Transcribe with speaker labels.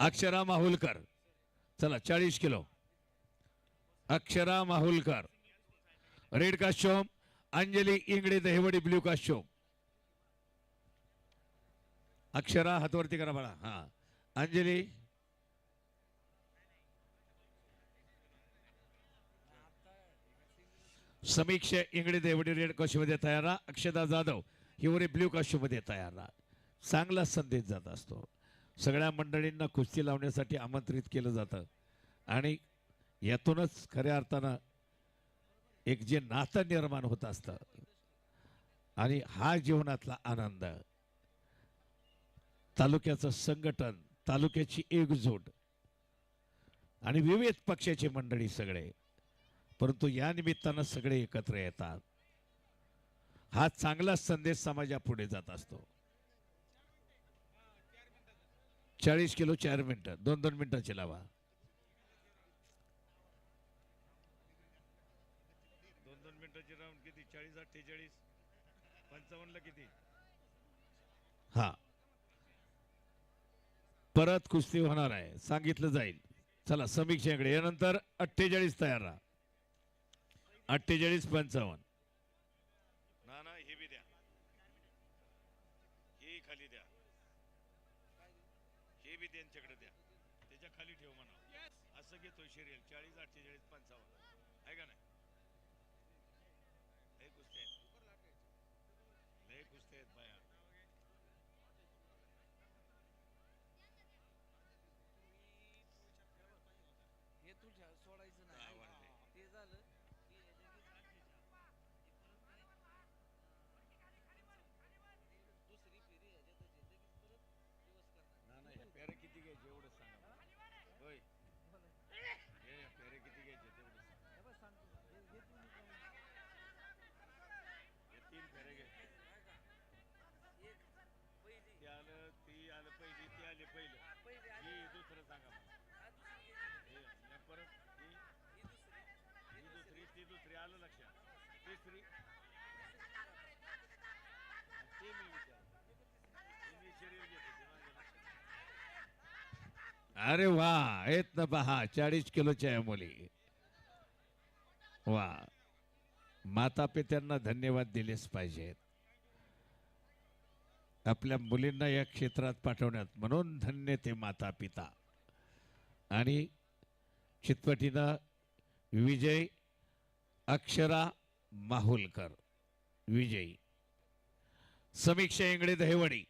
Speaker 1: अक्षरा माहुलकर. चला चाळीस kilo. Akshara Mahulkar. Red costume Anjali Ingde Dahiwadi blue costume Akshara हातवरती करा बाळा. हा. अंजली. समीक्षा इंगडे देवडी रेडमध्ये तयार राहा. अक्षदा जाधव हिवरे ब्ल्यू मध्ये तयार राहा. चांगला संदेश जात असतो. सगळ्या मंडळींना कुस्ती लावण्यासाठी आमंत्रित केलं जातं. आणि यातूनच खऱ्या अर्थानं एक जे नातं निर्माण होत असतं. आणि हा जीवनातला आनंद. तालुक्याचं संघटन तालुक्याची एकजूट आणि विविध पक्षाची मंडळी सगळे. परंतु या निमित्तानं सगळे एकत्र येतात. हा चांगला संदेश समाजापुढे जात असतो. चाळीस किलो चार मिनिटं दोन दोन मिनिटाची लावा. दोन दोन मिनिटाची राऊंड किती? चाळीस अठ्ठेचाळीस पंचावन्नला किती? हा. परत कुस्ती होणार आहे. सांगितलं जाईल. चला समीक्षेकडे यानंतर अठ्ठेचाळीस तयार राहा. अठ्ठेचाळीस पंचावन्न. ना ना हे बी द्या. हे खाली द्या. बी त्यांच्याकडे द्या. त्याच्याखाली ठेव म्हणा असं घेतोय शरीर चाळीस अठ्ठेचाळीस पंचावन्न. आहे का नाही लय कुस्ती आहेत लय कुस्ती आहेत बाया
Speaker 2: हे तू ठेव- सोडायचं नाही
Speaker 1: आवडते.
Speaker 2: ते झालं की ह्याच्यात दुसरी फेरी ह्याच्यातच येते की परत दिवस करणार
Speaker 1: ना नाही पेरे किती घ्यायचे एवढं सांगा मला. होय हे पेरे किती घ्यायचे तेवढं सांगा
Speaker 2: हे बघ सांगतो ना, हे- हे तू नीट लावून घे.
Speaker 1: हे तीन फेरे घ्यायचे
Speaker 2: एक पहिली
Speaker 1: ते आलं ती आलं पहिली ती आली पहिलं.
Speaker 2: पहिली आली.
Speaker 1: ही दुसरं सांगा मला.
Speaker 2: दुसरी घ्यायची.
Speaker 1: आणि परत ही.
Speaker 2: दुसरी.
Speaker 1: दुसरी ती दुसरी. आलं लक्षात. तिसरी. ते मी विचार मी शरीर घेतो ते माझ्या लक्षात. अरे वा आहेत ना पहा चाळीस किलोच्या आहे मुली. वा. माता पित्यांना धन्यवाद दिलेच पाहिजेत. आपल्या मुलींना या क्षेत्रात पाठवण्यात. म्हणून धन्य ते माता पिता आणि चितपटीनं विजय अक्षरा माहुलकर. विजयी. समीक्षा इंगडे दहेवडी.